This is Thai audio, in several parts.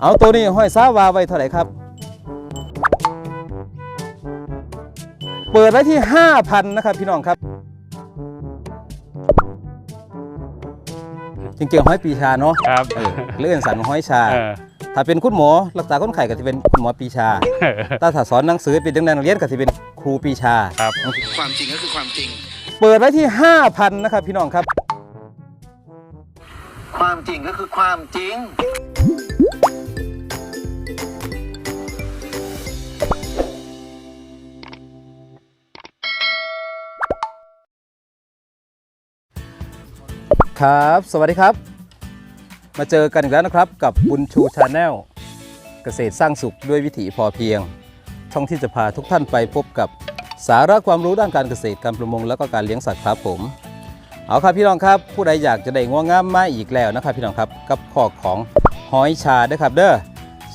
เอาตัวนี้ห้อยซาวาไว้เท่าไหร่ครับ เปิดไว้ที่ 5,000นะครับพี่น้องครับ จริงๆห้อยปีชาเนาะครับเออเลื่อนสันห้อยชาเออถ้าเป็นคุณหมอรักษาคนไข้ก็จะเป็นคุณหมอปีชา ถ้าถ้าสอนหนังสือเป็นนักเรียนก็จะเป็นครูปีชาครับความจริงก็คือความจริง เปิดไว้ที่ 5,000นะครับพี่น้องครับ ความจริงก็คือความจริง ครับ สวัสดีครับ มาเจอกันอีกแล้วนะครับกับบุญชูชาแนลเกษตรสร้างสุขด้วยวิถีพอเพียง ช่องที่จะพาทุกท่านไปพบกับสาระความรู้ด้านการเกษตรการประมง แล้วก็การเลี้ยงสัตว์ครับผม เอาครับพี่น้องครับ ผู้ใดอยากจะได้ง่วงงามมาอีกแล้วนะครับ พี่น้องครับกับข้อของหอยชาด้อครับเด้อ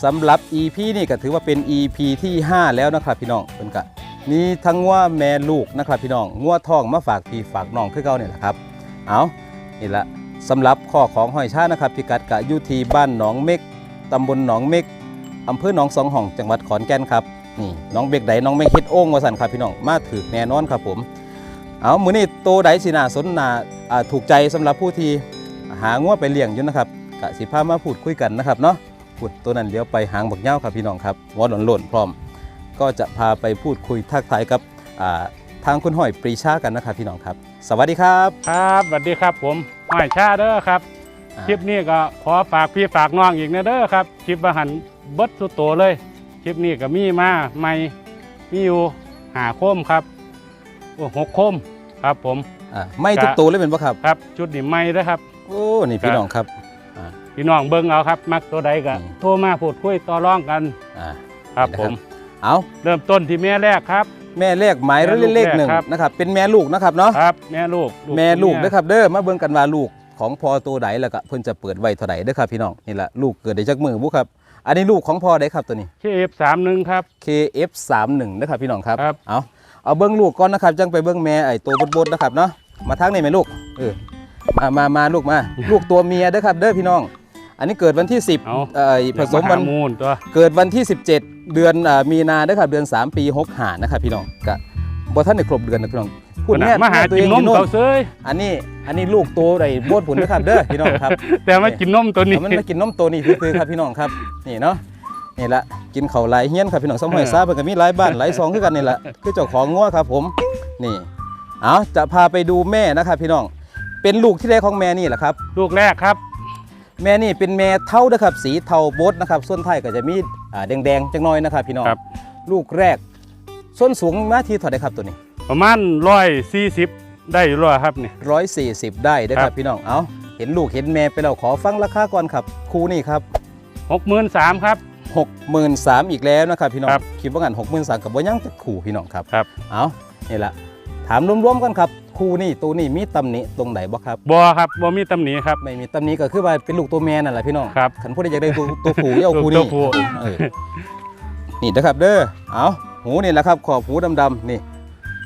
สำหรับ EP นี่ก็ถือว่าเป็น EP ที่ 5 แล้วนะครับพี่น้องเป็นกะมีทั้งงัวแม่ลูกนะครับพี่น้องงัวทองมาฝากพี่ฝากน้องคือเก่าเนี่ยแหละครับ เอา นี่ละสำหรับข้อของหอยชานะครับพิกัดกะยุทีบ้านหนองเม็กตำบลหนองเม็กอำเภอหนองสองห้องจังหวัดขอนแก่นครับนี่น้องเบกไดน้องเม็กเฮ็ดโอ่งวาสันครับพี่น้องมาถือแน่นอนครับผมเอามือนี้โตไดสินาสนนาถูกใจสำหรับผู้ที่หางัวไปเลี้ยงอยู่นะครับกะสิพามาพูดคุยกันนะครับเนาะพูดตัวนั้นเดี๋ยวไปหางบักเหย้าครับพี่น้องครับหัวหล่นหล่นๆพร้อม ก็จะพาไปพูดคุยทักทายกับทางคุณหอยปรีชากันนะครับพี่น้องครับ สวัสดีครับ ครับสวัสดีครับ ผมห้อยชาเด้อครับอ่าคลิปนี้ก็ขอฝากพี่ฝากน้องอีกนะเด้อครับคลิปว่าหันเบิดสุดโตเลยคลิปนี้ก็มีมาใหม่มีอยู่หาโคมครับโอ้หกโคมครับผมอ่าไม่ทุกตัวเลยเป็นปะครับครับ ชุดนี้ใหม่เด้อครับ โอ้นี่พี่น้องครับพี่น้องเบิ่งเอาครับ มักตัวใดก็อืมโทรมาพูดคุยต่อรองกันอ่าครับนี่นะผครับมเอาเริ่มต้นที่แม่แรกครับ แม่เลขหมายแม่ลูกเลขหนึ่งแรกครับนะครับเป็นแม่ลูกนะครับเนาะครับแม่ลูกแม่ลูกเยนะครับเด้อมาเบิ่งกันว่าลูกของพ่อตัวใดแล้วก็เพิ่นจะเปิดไว้เท่าใดเด้อครับพี่น้องนี่แหละลูกเกิดได้จากมือบุครับอันนี้ลูกของพ่อได้ครับตัวนี้เคเอฟสามหนึ่งครับ KF31 นะครับพี่น้องครับครับเอาเอาเบิ้งลูกก่อนนะครับจังไปเบิ้งแม่ไอ้ตัวบดๆนะครับเนาะมาทางนี่ไหมลูกเออมามามาลูกมา ลูกตัวเมียเด้อครับ เด้อพี่น้อง อันนี้เกิดวันที่10เอาเอ่อผสมวันเดี๋ยวาหามูลตัวเกิดวันที่ 17 เดือนอ่ามีนาเด้อครับเดือน 3 ปี6หานะครับพี่น้องกะบ่ท่านได้ครบเดือนนะพี่น้องพูดแม่มาหาแตัวกิเอนงนมอยู่เขาเซยอันนี้อันนี้ลูกตัวใดบดผุนเด้อครับเด้อพี่น้องครับ แต่มากินนมตัวนี้ เอามันมากินนมตัวนี้คือๆครับพี่น้องครับนี่เนาะนี่ละกินข้าวหลายเฮี้ยนครับพี่น้องสมัยซาเพิ่นก็มีหลายบ้านหลายซองคือกันนี่แหละคือเจ้าของงัวครับผมนี่เอาจะพาไปดูแม่นะครับพี่น้องเป็นลูกที่แรกของแม่นี่แหละครับ ลูกแรกครับ แม่นี่เป็นแม่เท่านะครับสีเทาโบดนะครับส่วนไทายก็จะมีอ่าแดงๆจังน้อยนะครับพี่น้องครับ ลูกแรก ส้นสูงมาที่เท่าไหร่ครับตัวนี้ ประมาณร้อยสี่สิบได้อยู่แล้วครับนี่140ได้นะคครัรับบพี่น้องเอาเห็นลูกเห็นแม่ไปแล้วขอฟังราคาก่อนครับคู่นี่ครับหกหมื่นสามครับ63,000อีกแล้วนะครับพี่น้องครับคิดว่างัน63,000กับบ่ยังจะขู่พี่น้องครับครับเอานี่แหละ ถามรวมๆกันครับคู่นี่ตัวนี้มีตำหนิตรงไหนบ่ครับบอครับบอมีตำหนิครับ ไม่มีตำหนิก็คือว่าเป็นลูกตัวแม่นั่นแหละพี่น้องครับขันพูดได้อยากได้ตัวตัวผู้อย่าเอาคู่ตันี่วผู้เออนี่นะครับเด้อเอาหูนี่แหละครับ ขอบหูดำๆนี่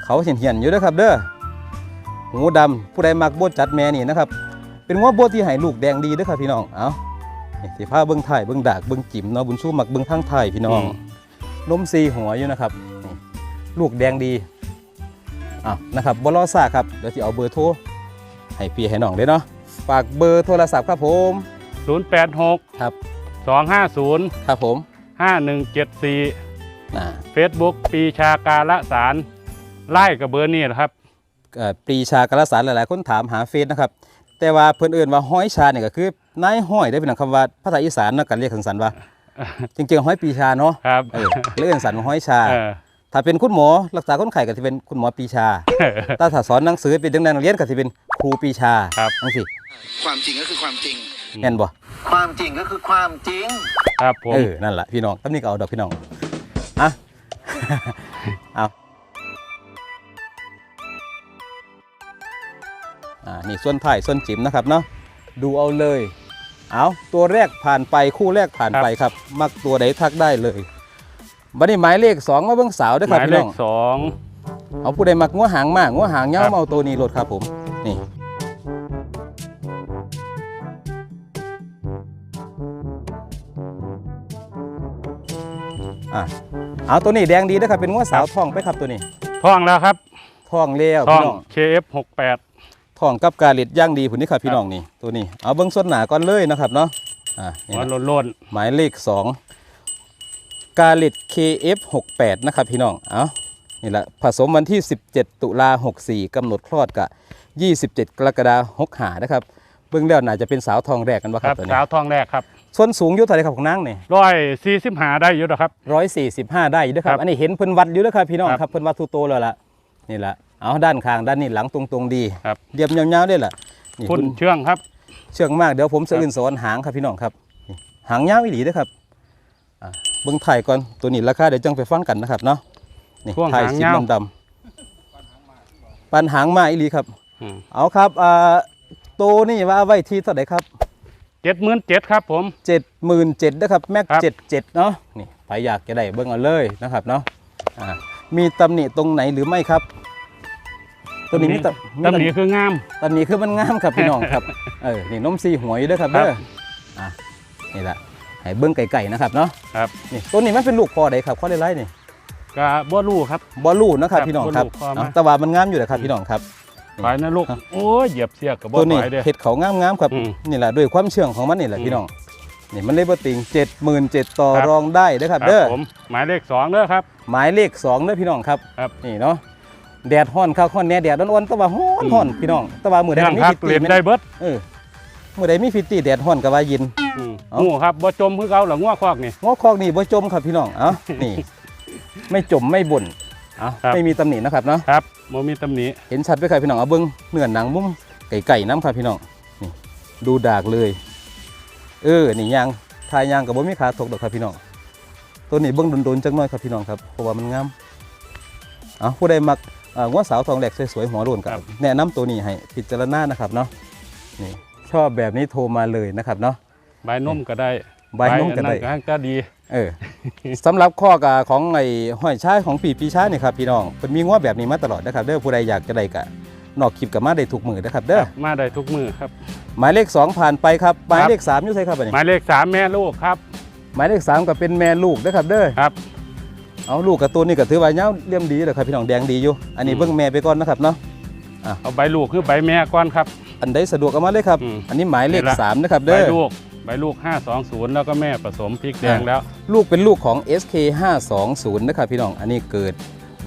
เขาเหียนๆอยู่เด้อครับเด้อหูดำผู้ใดมักโบดจัดแม่นี่นะครับเป็นง้อโบดที่ให้ลูกแดงดีเด้อครับพี่น้องเอานี่สิพาเบิ้งถ่ายเบิ้งดากเบิ้งจิ๋มเนาะบุญชูมักเบิ้งทางถ่ายพี่น้องอืมนมซีหัวอยู่นะครับนี่ลูกแดงดี อ้าวนะครับบลอซ่าครับเดี๋ยวจะเอาเบอร์โทรให้พี่ให้น้องเลยเนาะฝากเบอร์โทรศัพท์ครับผมศูนย์แปดหกครับสองห้าศูนย์ครับผมห้าหนึ่งเจ็ดสี่อ่าเฟซบุ๊กปีชาการละสารไล่กับเบอร์นี่แหละครับเอ่อปรีชากรสารหลายๆคนถามหาเฟซนะครับแต่ว่าเพื่อนเอื่นว่าห้อยชาเนี่ยก็คือนายห้อยได้เป็นคำว่าภาษาอีสานเนาะกันเรียกสันๆว่าจริงๆห้อยปรีชาเนาะครับเออเรียกสันว่าห้อยชาเออ ถ้าเป็นคุณหมอรักษาคนไข้ก็จะเป็นคุณหมอปรีชาถ้าถ้าสอนหนังสือเป็นนักเรียนก็จะเป็นครูปรีชาครับนั่นสิความจริงก็คือความจริง แม่นบ่ความจริงก็คือความจริง ครับผม เออนั่นแหละพี่น้องตำนี้ก็เอาดอกพี่น้องอะ เอาอ่านี่ส่วนไผ่ส่วนจิ๋มนะครับเนาะดูเอาเลย เอาตัวแรกผ่านไปคู่แรกผ่านไปครับ มักตัวใดทักได้เลย บัดนี้หมายเลขสองมาเบิ่งสาวเด้วยหครับมายพี่เลน้ของสองเอาผู้ใดมักงัวหางมากงัวหางยาวครับมาเอาตัวนี้โลดครับผมนี่อะเอาตัวนี้แดงดีนะครับเป็นงัวสาวทองไปครับตัวนี้ท้องแล้วครับทองเลี้ยวท้อพี่ง น้อง KF 68 ทองกับกาลิดย่างดีผุนนี่ครับพี่น้องนี่ตัวนี้เอาเบิ้งส้นหนาก่อนเลยนะครับเนาะอะนี่หัวนะโล้นหมายเลข2 กาลิด KF68 นะครับพี่น้องเอานี่แหละผสมวันที่ 17 ตุลา64กำหนดคลอดกะ27 กรกฎาคม65นะครับเบื้องแล้วน่าจะเป็นสาวทองแรกกันบ่ๆคครัรับบตัวสานี้วทองแรกครับส้นสูงอยุทธอะไรครับของนางนี่ร้อยสี่สิบหาได้อยู่นะครับ ร้อยสี่สิบห้าได้อยู่ด้วยครัครับบอันนี้เห็นเพิ่นวัดอยู่ด้วยครับพี่น้องครับครับเพิ่นวัดทุกโตวแล้วล่ะนี่แหละเอาด้านข้างด้านนี้หลังตรงๆดีครับ เรียบยาวๆได้ล่ะนี่คุณคุณ เชื่องครับ เชื่องมากเดี๋ยวผมจะอื่นสอนหางครับพี่น้องครับนี่หางยาวอีหลีเด้อครับอ่า เบิ่งไทยก่อนตัวนี้ราคาเดี๋ยวจังไปฟังกันนะครับเนาะนี่ช่วงไทยหางสียาวดำๆปันหางมาอีหลีครับอืมเอาครับอ่าตัวนี่ว่าไว้ที่เท่าไหร่ครับเจ็ดหมื่นเจ็ดครับผมเจ็ดหมื่นเจ็ดนะครับแม็กครับเจ็ดเจ็ดเนาะนี่ใครอยากจะได้เบิ่งเอาเลยนะครับเนาะอ่ามีตำหนิตรงไหนหรือไม่ครับตัวนี้มีตำตำหนิคืองามตำหนิคือมันงามครับพี่น้องครับเออนี่นมซีหวยด้วยครับครับเด้ออะนี่แหละ ให้เบิ้งไก่ๆนะครับเนาะครับนี่ตัวนี้มันเป็นลูกพอใดครับข้อไล่ๆนี่กะบ่รู้ครับบอลลูนนะครับครับพี่น้องครับบ่ลูกพอมาเอาแต่ว่ามันงามอยู่นะครับพี่น้องครับไปนะลูกครับโอ้ยเหยียบเสียกกับบ่ตัวนี้ไหวเด้อเห็ดเขางามๆครับอืมนี่แหละด้วยความเชื่องของมันนี่แหละอืมพี่น้องนี่มันเลยบ่ติงเจ็ดหมื่นเจ็ดต่อครับรองได้เด้อครับครับเด้อผมหมายเลขสองเด้อครับหมายเลขสองเด้อพี่น้องครับครับนี่เนาะแดดฮ้อนข้าวฮ้อนแน่แดดร้อนๆแตะว่าฮ้อนอืมฮ้อนพี่น้องแตะว่ามื้อใดเรื่องมีพักฟิตเรีตี้ยนได้เบิดเออ มื้อใดมีฟิตตี้แดดฮ้อนก็ว่าเย็น อืมเอางูครับบ่จมคือเก่าหรองัวคอกนี่ งอคอกนี่บ่จมครับพี่น้องเอ้านี่ ไม่จมไม่บ่นเอ้าครับ ไม่มีตำหนินะครับเนาะครับบ่มีตำหนิเห็นชัดไปครับพี่น้องเอาเบิ่งเนื้อหนังมุมไก่ๆน้ำครับพี่น้องนี่ดูดากเลย เออนี่ยางทายยางกับบ่มีขาตกดอกครับพี่น้องตัวนี้เบิ่งโดนๆจักหน่อยครับพี่น้องครับเพราะว่ามันงามเอาผู้ใดมักเอ่องัวสาวทองแหลกสวยๆหัวโลนกับแนะนำตัวนี้ให้พิจารณานะครับเนาะนี่ ชอบแบบนี้โทรมาเลยนะครับเนาะใบนมก็ได้ใบนุ่มกันได้ใบอัก็ดีเออสำหรับข้อกาของไอ้ห้อยชายของปีปีชานี่ครับพี่น้องเป็นมีง้อแบบนี้มาตลอดนะครับเด้อผู้ใดอยากจะได้กะนอกคลิปกับมาได้ทุกมือนะครับเด้อมาได้ทุกมือครับ หมายเลข 2 ผ่านไปครับหมายเลข3อยู่ใช่ครับอันนี้หมายเลขสามแม่ลูกครับ หมายเลข 3 ก็เป็นแม่ลูกนะครับเด้อครับเอาลูกกับตัวนี้ก็ถือว่าเย้าเลี่ยมดีเลยครับพี่น้องแดงดีอยู่ อันนี้อืมเบิ่งแม่ไปก่อนนะครับเนาะเอาใบลูกคือใบแม่ก่อนครับ อันใดสะดวกเอามาเลยครับ อืม อันนี้หมายเลขนี่ละ3นะครับใบเด้อลูกใบลูก 520 แล้วก็แม่ผสมพริกแดงอ่าแล้ว ลูกเป็นลูกของ SK 520นะครับพี่น้องอันนี้เกิด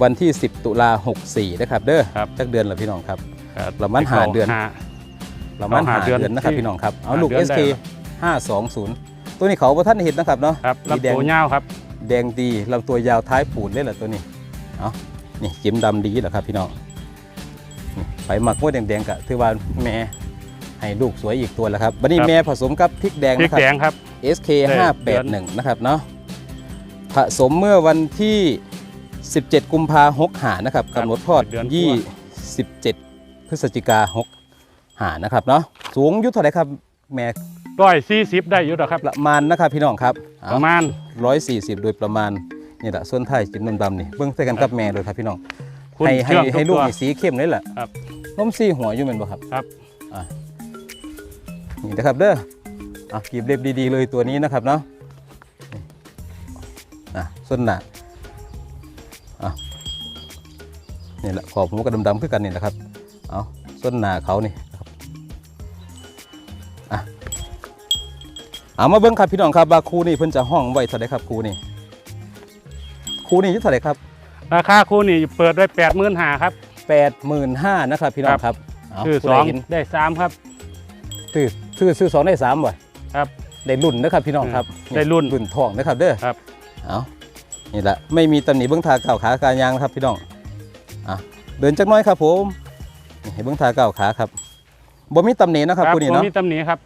วันที่ 10 ตุลา64นะครับเด้อครับ จักเดือนละพี่น้องครับครับ ประมาณห้าเดือน ห้า ประมาณเอาหาหาเดืเดือนอนนะครับที่พี่น้องครับเอาหาลูกเดือน SK 520 ตัวนี้เขาบ่ท่านเห็นนะครับเนาะครับมีลำแดง ตัวยาวครับ แดงดีลำตัวยาวท้ายปูดเลยเหรอตัวนี้ เอานี่จิ้มดำดีเหรอครับพี่น้องนี่ ไปหมักมวดแดงๆกะถือว่าแม่ให้ลูกสวยอีกตัวแล้วครับบันนี้ครับ แม่ผสมกับพริกแดงพริกนะครับ แดงครับ SK ได้เดือน 581นะครับเนาะผสมเมื่อวันที่ 17 กุมภาหกหานะครับกำหนดทอด เดือนกว่ายี่สิบเจ็ดพฤศจิกาหกหานะครับเนาะสูงอยุทธเท่าไหรครับแม่ร้อยสี่สิบได้อยู่หรอครับ ประมาณนะครับพี่น้องครับประมาณร้อยสี่สิบโดยประมาณนี่แหละส่วนไทายจิ้มดำๆนี่เบื้องใส่กันกับแม่เลยครับพี่น้อง คุณให้ให้เชื่องทุให้กลูกตัว นี่สีเข้มเลยแหละครับน้มสีหัวอยู่เหมือนบ่ครับครับ อะนี่นะครับเด้ออะกีบเล็บดีๆเลยตัวนี้นะครับเนาะนี่อะส่วนหน้าอะนี่แหละขอบหูกับดำๆคือกันนี่แหละครับเอาส่วนหน้าเขานี่นะครับอะเอามาเบิ้งครับพี่น้องครับว่าครูนี่เพิ่นจะห้องไว้เท่าไหรครับครูนี่ครูนี่อยุเท่าไหรครับ ราคาคู่นี่เปิดด้วยแปดหมื่นหาครับ แปดหมื่นห้านะครับพี่น้องครับเาคือผู้สใดองเห็นได้สามครับ ซื้อซื้อซื้อสองได้สามบ่ครับได้รุ่นนะครับพี่น้องครับได้รุ่นรุ่นทองนะครับเด้อครับ เอานี่แหละไม่มีตำหนิเบื้องทาเก่าวขาการยางนะครับพี่น้องอะเดินจักหน้อยครับผมนี่ให้เบื้องทาเก่าวขาครับบ่มีตำหนินะครับคุณนี่ผมเนาะมีตำหนิครับ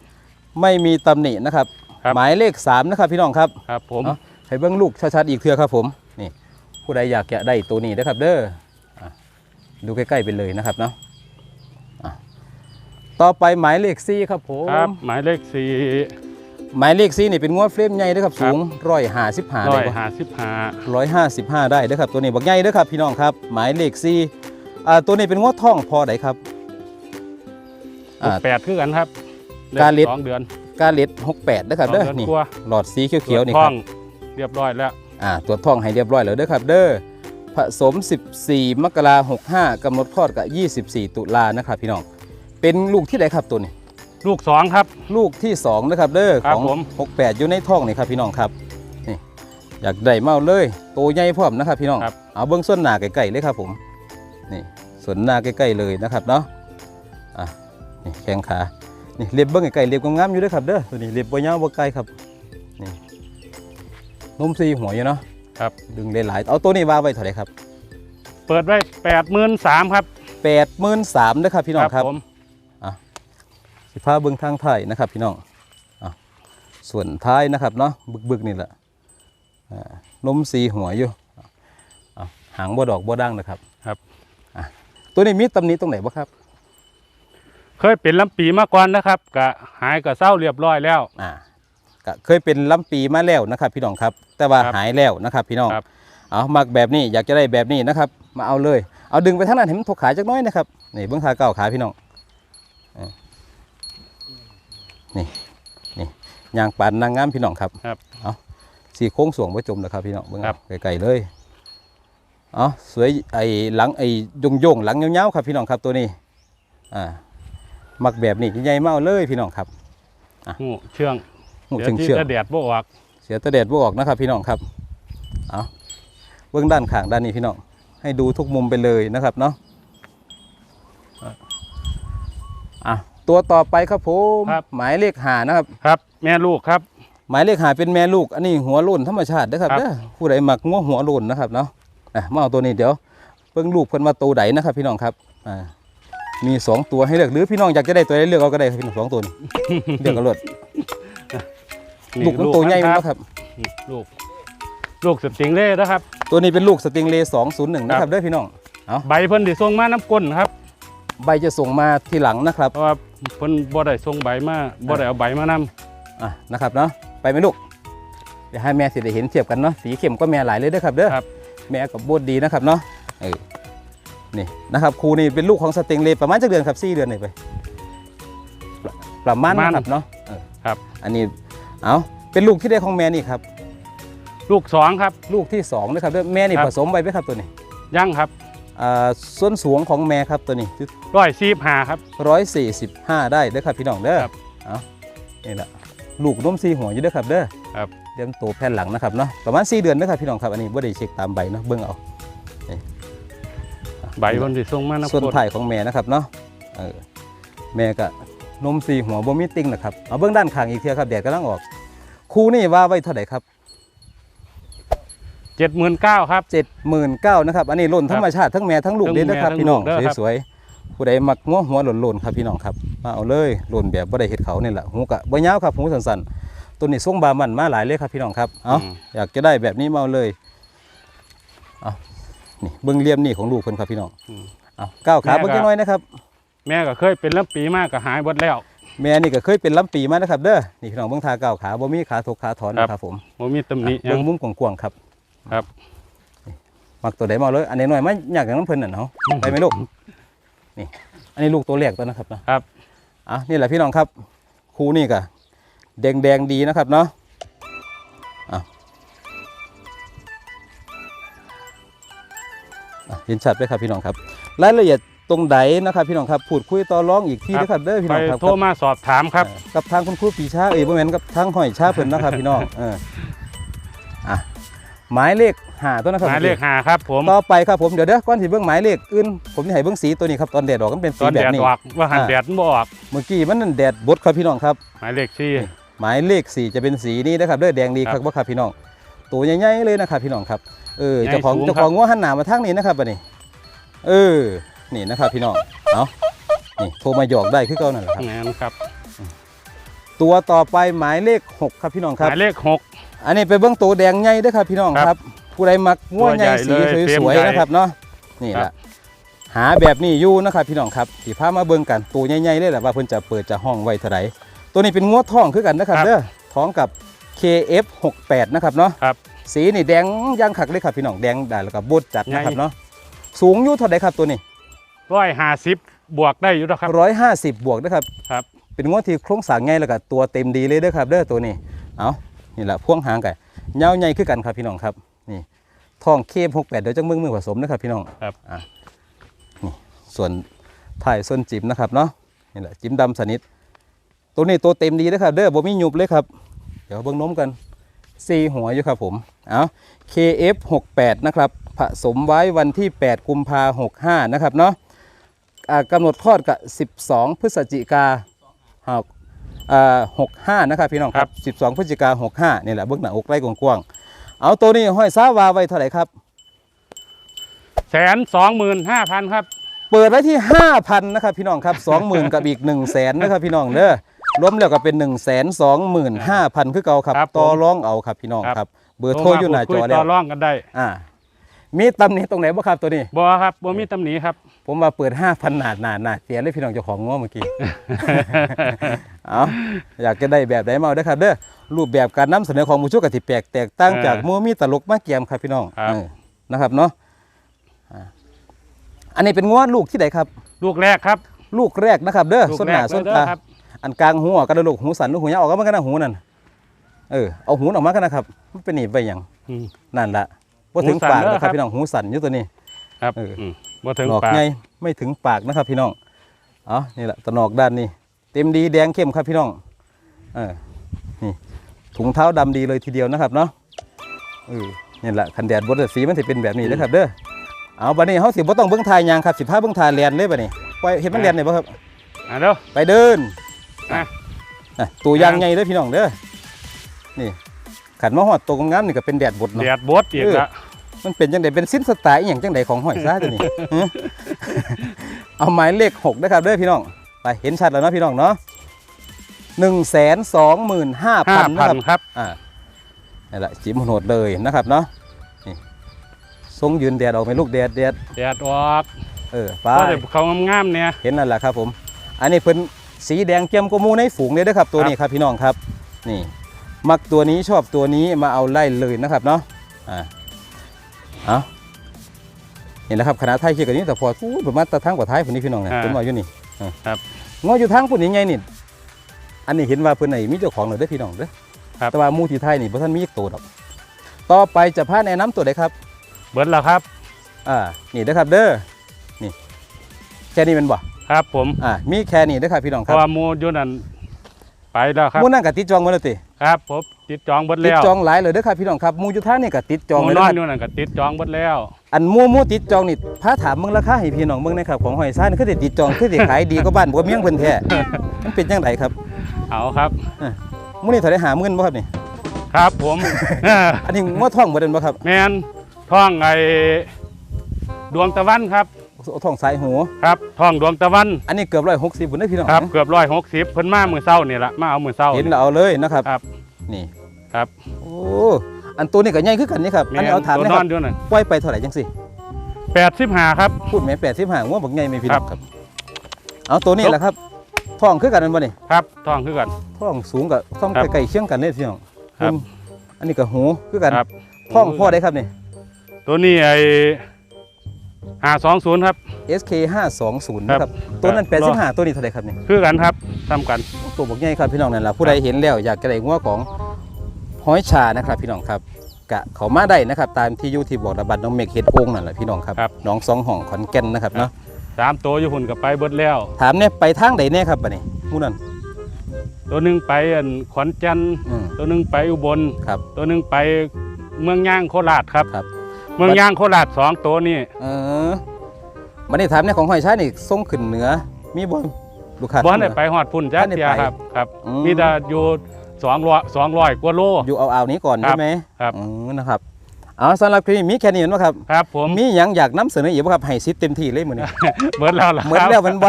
ไม่มีตำหนินะครับ ครับ หมายเลขสามนะครับพี่น้องครับ ครับผมเอ้าให้เบื้องลูกชัดๆอีกเทื่อครับผมนี่ ผู้ใดอยากจะได้ตัวนี้นะครับเด้ออะดูใกล้ๆไปเลยนะครับเนาะอะต่อไปหมายเลขสี่ครับผมครับหมายเลขสี่หมายเลขสี่นี่เป็นงวดเฟรมใหญ่เด้อครับสูงร้อยห้าสิบห้าร้ได้อยปะห้าสิบห้าร้อยห้าสิบห้าได้เด้อครับตัวนี้บักใหญ่เด้อครับพี่น้องครับ หมายเลขสี่อ่าตัวนี้เป็นงวดท่องพอไดครับอ่าแปดคือกันครับการเล็ดสองเดือนกาเล็ดหกแปดเด้อครับสองเด้อเดือนนี่กว่าหลอดสีเขียวๆนี่ท้คอรับงเรียบร้อยแล้ว อ่าตรวจท้องให้เรียบร้อยแล้วเด้อครับ เด้อผสม 14 มกราคม65กำหนดคลอดกับ 24 ตุลานะครับพี่น้องเป็นลูกที่ไหนครับตัวนี้ ลูกสองครับ ลูกที่2นะครับเด้อครัขบองผม 68อยู่ในท้องนี่ครับพี่น้องครับนี่อยากได้เมาเลยโตใหญ่พร้อมนะครับพี่น้องครับ เอาเบื้องส่วนหน้าใกล้ๆเลยครับผมนี่ส่วนหน้าใกล้ๆเลยนะครับเนาะอะนี่แข้งขานี่เล็บเบื้องไกลๆเล็บงามๆอยู่เด้วยครับเด้อตัวนี้เล็บบ่ยาวบ่ไกลครับนี่ นุ่มซีหัวอยู่เนาะครับ ดึงหลายๆเอาตัวนี้ว่าไว้เท่าไหร่ครับเปิดไว้แปดหมื่นสามครับ83,000เด้อครับพี่น้องครับผมสิพาเบื้องทางไทายนะครับพี่น้องอะส่วนท้ายนะครับเนาะบึกๆนี่แหละอ่านมสีหัวอยู่อะหางบ่ดอกบ่ดังนะครับครับอะตัวนี้มีตำหนิตรงไหนบ้างครับ เคยเป็นลำปีมาก่อนนะครับกะหายกะเศร้าเรียบร้อยแล้วอ่า ก็เคยเป็นลำปีมาแล้วนะครับ พี่น้องครับ แต่ว่าครับหายแล้วนะครับพี่น้องครับ เอามักแบบนี้อยากจะได้แบบนี้นะครับ มาเอาเลย เอาดึงไปทางนั้นเห็นมันถกขาจักหน้อยนะครับนี่เบื้องขาเก้าวขาพี่น้องอ่านี่นี่ยางปานนางงามพี่น้องครับ ครับเอาสีโค้งสวงไว้จมนะครับพี่น้องเบื้องครับไกลๆเลยเอาสวยไอ้หลังไอ้ยงโยงๆหลังยาวๆครับพี่น้องครับตัวนี้อ่ามักแบบนี้ใหญ่ๆมาเอาเลยพี่น้องครับ หูเชื่อง หูเดี๋ยวเชื่องที่เชื่องจะแดดบ่ออกเสียตะเด็ดบวออกนะครับ พี่น้องครับเอาเบื้องด้านข้างด้านนี้พี่น้องให้ดูทุกมุมไปเลยนะครับเนาะอะตัวต่อไปครับผมหมายเลขหานะครับครับ แม่ลูกครับ หมายเลขหาเป็นแม่ลูก อันนี้หัวโล้นธรรมชาตินะครับครับเด้อผู้ใดหมักงัวหัวโล้นนะครับเนาะอะมาเอาตัวนี้เดี๋ยวเบิ่งลูกเพิ่นมาตัวใดนะครับ พี่น้องครับอ่ามีสองตัวให้เลือกหรือพี่น้องอยากจะได้ตัวใดเลือกเอาก็ได้ครับพี่น้องสองตัวนี้เลือกกันรวดนี่ ลูกมันตัวใหญ่คมั้รังครับนี่ลูก ลูกสติงเล่นะครับ ตัวนี้เป็นลูกสติงเลย์201นะครับเด้อพี่น้องใบเพิ่นที่ส่งมาน้ำก้นครับ ใบจะส่งมาทีหลังนะครับเพราะว่าเพิ่นบ่ได้ส่งใบมาบ่ได้เอาใบมานํอะนะครับเนาะไปไหมลูกเดี๋ยวให้แม่สิได้เห็นเทียบกันเนาะสีเข้มก็แม่หลายเลยเด้อครับเด้อครับแม่กับโบดดีนะครับเนาะเออนี่นะครับครูนี่เป็นลูกของสเต็งเลย์ประมาณจักเดือนครับสี่เดือนเลยไปประประมาณนะครับเนาะเออครับ อันนี้ เอาเป็นลูกที่ได้ของแม่นี่ครับ ลูกสองครับ ลูกที่สองนะครับเด้อแม่นี่ครับผสมไปไหมครับตัวนี้ยังครับอ่าส่วนสูงของแม่ครับตัวนี้ร้อยสี่หาครับร้อยสี่สิบห้าได้เด้อครับพี่น้องเด้อครับเอานี่แหละลูกน้มซีหัวอยู่เด้อครับเด้อครับเลี้ยงโตแผ่นหลังนะครับเนาะประมาณ4เดือนนะครับพี่น้องครับอันนี้บ่ได้เช็คตามใบเนาะเบิ่งเอาใบเพิ่นที่ส่งมาน้ำส่วนก้นถ่ายของแม่นะครับเนาะเออแม่ก็ นมสีหัวบ่มีติ่งนะครับเอาเบื้องด้านข้างอีกเทียครับแดดกำลังออก คู่นี่ว่าไว้เท่าไหร่ครับเจ็ดหมื่นเก้าครับ79,000นะครับ อันนี้หล่นธรรมชาติทั้งแม่ทั้งลูกทั้งเลยนะครับแม่ทั้งพี่น้องลูกเด้อครับสวยๆผู้ใดมักงัวหัวหล่นๆครับพี่น้องครับมาเอาเลยหล่นแบบบ่ได้เฮ็ดเขานี่แหละหูกะบ่ยาวครับหูสั้นๆตัวนี้ทรงบามันมาหลายเลยครับพี่น้องครับเอาอืมอยากจะได้แบบนี้มาเอาเลยเอานี่เบิ้งเหลี่ยมนี่ของลูกเพิ่นครับพี่น้องอืมเอาก้าวขาแม่ก็เบิ้งจักหน่อยนะครับ แม่ก็เคยเป็นลำปีมากก็หายหมดแล้ว แม่นี่ก็เคยเป็นลำปีมานะครับเด้อนี่พี่น้องเบิ้งทาก้าวขาบ่มีขาถกขาถอนครับนะครับผมบ่มีตำหนิหยัเบิ้งงมุมกว้างๆครับครับมักตัวใดมาเอาเลย อันนี้หน่อยมันอยากอย่างน้ำเพิ่นน่ะเนาะไปไหมลูกนี่ อันนี้ลูกตัวแรกตัวนะครับนะครับอะนี่แหละพี่น้องครับครูนี่ก็แดงๆดีนะครับเนาะอะอะเห็นชัดไหมครับพี่น้องครับ รายละเอียด ตรงใดนะครับพี่น้องครับพูดคุยต่อร้องอีกทีนะครับเด้อพี่ไปน้องครับโทรมาสอบถามครับเอ่อกับทางคุณครูปีชาเอ้ยบ่แม่นกับทางห้อยชาเพิ่นเนาะครับ พี่น้องเอออะหมายเลขห้าตัวนะครับ หมายเลขหาครับ ผมต่อไปครับผมเดี๋ยวเด้อก่อนที่เบิ่งหมายเลขอื่นผมจะให้เบิ่งสีตัวนี้ครับตอนแดดออกมันเป็นตสีอนแบแดบดนี้ ออกว่าหันอ่า แดดมันบ่ออกเมื่อกี้มันนั่นแดดบดครับพี่น้องครับ หมายเลขสี่ หมายเลขสี่จะเป็นสีนี้นะครับเด้อแดงดีคครัรับบว่าครับพี่น้องตัวใหญ่ๆเลยนะครับพี่น้องครับเออใหญ่เจ้าของสูงเจ้าของงัวหันหน้ามาทางนี้นะครับบัดนี้ เออ นี่นะครับพี่น้องเอานี่โทรมาหยอกได้คือเก่านั่นแหละครับ งานครับตัวต่อไปหมายเลขหกครับพี่น้องหครับ มายเลขหก อันนี้ไปเบื้องตัวแดงใหญ่เด้อครับพี่น้องครับครับผู้ใดมักงัวใหญ่ตัวสีใหญ่เลยสวยเฟรมๆใหญ่นะครับเนาะนี่ครัแหละบ หาแบบนี้อยู่นะครับพี่น้องครับที่พามาเบิ่งกันตัวใหญ่ๆเลยแหละว่าเพิ่นจะเปิดจะห้องไว้เท่าไหร่ตัวนี้เป็นงัวท้องคือกันนะครับเด้อท้องกับ KF68 นะครับเนาะครับ สีนี่แดงย่างขักเลยครับพี่น้องแดงได้แล้วก็บดจัดนะครับใหญ่เนาะสูงอยู่เท่าไหร่ครับตัวนี้ ร้อยห้าสิบบวกได้อยู่แล้วครับ150บวกนะครับครับ เป็นงัวที่โครงสร้างใหญ่แล้วก็ตัวเต็มดีเลยเด้อครับเด้อตัวนี้เอานี่แหละพ่วงหางไก่เงาใหญ่คือกันครับพี่น้องครับนี่ท้องเคมหกแปดเดี๋ยวจังมึงมือผสมนะครับพี่น้องครับอะนี่ส่วนถ่ายส่วนจิ๋มนะครับเนาะนี่แหละจิ๋มดำสนิท ตัวนี้ตัวเต็มดีนะครับเด้อบ่มีหยุบเลยครับ เดี๋ยวเบิ่งนมกันซีหัวอยู่ครับผมเอา KF 68 นะครับผสมไว้วันที่ 8 กุมภา65 นะครับเนาะอ่า กำหนดคลอดกับ 12 พฤศจิกาหกอ่า65นะครับพี่น้องครับ 12 พฤศจิกา65นี่แหละเบื้องหน้าอกไล่กว้างๆเอาตัวนี้ห้อยซาวาไว้เท่าไหร่ครับแสนสองหมื่นห้าพันครับ เปิดไว้ที่5,000นะครับพี่น้องครับ20,000กับอีก1 0 0 0 0แสนนะครับพี่น้องเด้อรวมแล้วก็เป็น1 2 5 0 0 0คือเก่าครับครับผมต่อรองเอาครับพี่น้องครับ เบอร์โทรอยู่หน้าจอโทรมพูดคุแล้ต่วอรองกันได้อ่ามีตำหนิตรงไหนบ้างครับตัวนี้บ่ครับบ่มีตำหนิครับ ผมว่าเปิด5,000หนาดหนาดหนาดเสียเลยพี่น้องเจ้าของง้อเมื่อกี้ เอาอยากจะได้แบบไหนมาเอาได้อครับเด้อรูปแบบการนำเสนอของหมูชุกกติแปลกแตกต่างเออจากหมูมีตลกมาเกียมครับพี่น้องครับ เออนะครับเนาะอ่าอันนี้เป็นง้อลูกที่ไหนครับ ลูกแรกครับ ลูกแรกนะครับ เด้อลูกส้นแรหน้ากส้นเด้อตาครับ อันกลางหูออกกระดูกหูสันลูกหูยาวออกก็มันก็น่าหูนั่นเออเอาหูออกมากันนะครับมันเป็นหนีบไปอย่างอืม นั่นละว่าถึงหูสั่นปากเด้อนะคครัรับบพี่น้องหูสันอยู่ตัวนี้ ครับเอออื ม บ่ถึงหนอกปาก ไงไม่ถึงปากนะครับพี่น้องเอานี่แหละตะหนอกด้านนี้ เต็มดีแดงเข้มครับพี่น้องเออนี่ถุงเท้าดำดีเลยทีเดียวนะครับเนาะเออนี่แหละคันแดดบดสีมันสิเป็นแบบนี้นะครับเด้อเอาบัดนี้เฮาสิบ่ต้องเบิ่งทายยางครับสิพาเบิ่งทายแลนเลยบัดนี้ปล่อยเห็นมันแลนได้บ่ครับ อะเด้อ ไปเดินอะอะตัวยางใหญ่เด้อพี่น้องเด้อ นี่ขันมาฮอดตัวงามๆนี่ก็เป็นแดดบดเนาะ แดดบดอีกเออละ มันเป็นจังไดเป็นสิ้นสไตล์อหย่างจังไดของหอยซ่าตัวนี้ฮะเอาหมายเลขหกนะครับเด้อพี่น้องไปเห็นชัดแล้วเนาะพี่น้องเนาะหนึ่งแสนสองหมื่นห้าห้าพันนะพันครับครับ อ่านี่แหละจิ้มโหดเลยนะครับเนาะนี่ทรงยืนแดดออกไหมลูกแดดแดดแดดออกเออไป ก็จะเขางามๆเนี่ย เห็นนั่นแหละครับผม อันนี้เพิ่นสีแดงเจียมกว่าหมูในฝูงเลยเด้อครับ ตัวนี้ครับพี่น้องครับ นี่ มักตัวนี้ชอบตัวนี้มาเอาไล่เลยนะครับเนาะ อ่า เอาเห็นแล้วครับคณะไทยเคียกันนี้แต่พอพูดประมาณตะทั้งกว่าท้ายผมนี่พี่น้องเนี่ยผมว่าอยู่นี่อ่าครับ งออยู่ทางปุ่นยังไงนี่อันนี้เห็นว่าเพิ่นไหนมีเจ้าของเลยเด้อพี่น้องเด้อครับ แต่ว่าหมูที่ไทยนี่บ่ท่านมีอีกตัวดอกต่อไปจะพาแนะนำตัวใดครับ เบิดแล้วครับ อ่า นี่เด้อครับเด้อ นี่ แค่นี้เป็นบ่ ครับผมอ่า มีแค่นี้เด้อครับพี่น้องเพครับราะว่าหมูอยู่นั่นไปแล้วครับ หมูนั่นก็ติดจองมาแล้วติ ครับผมติดจองเบิดติดแล้วจองหลายเลยเด้อครับพี่น้องครับหมูอยู่ท่างนี่ก็ติดจองหมูเลยนอนะนอยู่นั่นก็ติดจองเบิดแล้ว อันหมูหมูติดจองนี่พาถามมึงราคาให้พี่น้องเบิ่งหนะครับของหอยซ่านี่คือสิติดจองคือสิขายดีกว่าบ้านบ่เมียงเพิ่นแท้มันเป็นจังไดครับเอาครับ หมูนี่เท่าได้หาหมื่นบ่ครับนี่ ครับผม อันนี้งวท้องบ่เด่นบ่ครับ แมนท่องไอ้ดวงตะวันครับเอา ท้องสายหูครับท่องดวงตะวัน อันนี้เกือบ160พุ่นเด้อพี่น้องครับเกือบร้อยหกสิบเพิ่นมามือเศร้านี่ละมาเอามือเศร้าเห็นแล้วเอาเลยนะครับครับนี่ครับโอ้อันตัวนี้ก็ใหญ่คือกันนี่ครับอันนี้เอาถามตัวนะนคอรันบอยู่นั่นปล่อยไปเท่าไหร่จังสิแปดสิบห้าครับพูดแม่85งวบักใหญ่ไหมพี่น้องคครัรับบเอาตัวนี้แหละครับท้องคือกันแม่นบ่นี่ครับท่องคือกันท้องสูงกับท้องครับใกล้ๆเคียงกันเลยพี่น้องครับอืมอันนี้ก็หูคือกันครับท้องพ่อได้ครับนี่ตัวนี้ไอ้ ห้าสองศูนย์ครับ SK 520นะคครัรับบตัวนั้นรอ85ตัวนี้เท่าไหร่ครับนี่คือกันครับทำกันตัวบักใหญ่ครับพี่น้องนั่นแหละผู้ใดเห็นแล้วอยากจะได้งัวของห้อยชานะครับ พี่น้องครับกะเขามาได้นะครับ ตามที่อยูที่บอกระบัดน้องเมกเฮ็ดโอ่งนั่นแหละพี่น้องครับครับน้องสองห้องขอนแก่นนะครับเนาะสามตัวอยู่หุ่นกับไปเบิดแล้ว ถามเนี่ยไปทางใดแน่ครับบัดนี้หมู่นั้นตัวหนึ่งไปอันขอนแก่นอืมตัวหนึ่งไปอุบลครับ ตัวหนึ่งไปเมืองย่างโคราชครับครับ เมืองย่างโคราชสองตัวนี่เออ บัดนี้ถามเนี่ยของห้อยชานี่ส่งขึ้นเหนือ มีบ่ลูกค้า บ่ได้เหนือไปฮอดพุ่นจ้าบ่ได้เทียไปครับครับ อืม มีแต่อยู่สองร้อยสองร้อยกว่าโล อยู่เอาเอาๆนี้ก่อนครับใช่ไหมครับ อืมนะครับเอาสำหรับคลิปนี้มีแค่นี้เห็นบ่ครับ ครับ ผม มีหยังอยากนำเสนออีกบ่ครับให้ซิปเต็มที่เลยมื้อนี้ เบิดแล้วล่ะเหมือนแล้วมันบ่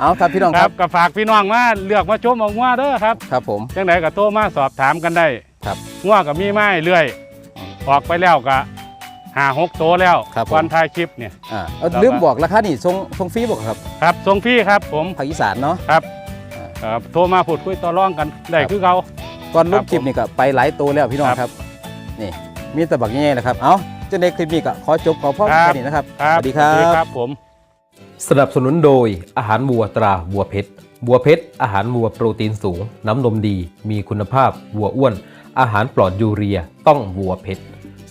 เอาครับพี่น้องคครัรับบก็ฝากพี่น้องมาเลือกมาชมเอางัวเด้อครับครับผม จังไดก็โทรมาสอบถามกันได้ครับ งัวก็มีไม้เรื่อยอืมออกไปแล้วก็ หาหกโตวแล้วครับผมก่อนถ่ายคลิปเนี่ยอ่าเอาแล้วก็ลืมบอกราคานี่ทรงทรงฟรีบอกครับครับส่งพี่ครับผมภาคอีสานเนาะ ครับเอ่อโทรมาพูดคุยต่อรองกันได้ครับคือเขา ก่อนลครังบคลิปนี่ก็ไปหลายตัวแล้วพี่น้องครับครับนี่มีแต่บักแง่ๆนะครับ เอาจนในคลิปนี้ก็ขอจบขอพ่อครับ แค่นี้นะครับ ครับสวัสดีครับครับผม สนับสนุนโดยอาหารวัวตราวัวเพชรวัวเพชรอาหารวัวโปรตีนสูง น้ำนมดี มีคุณภาพวัวอ้วน อาหารปลอดยูเรียต้องวัวเพชร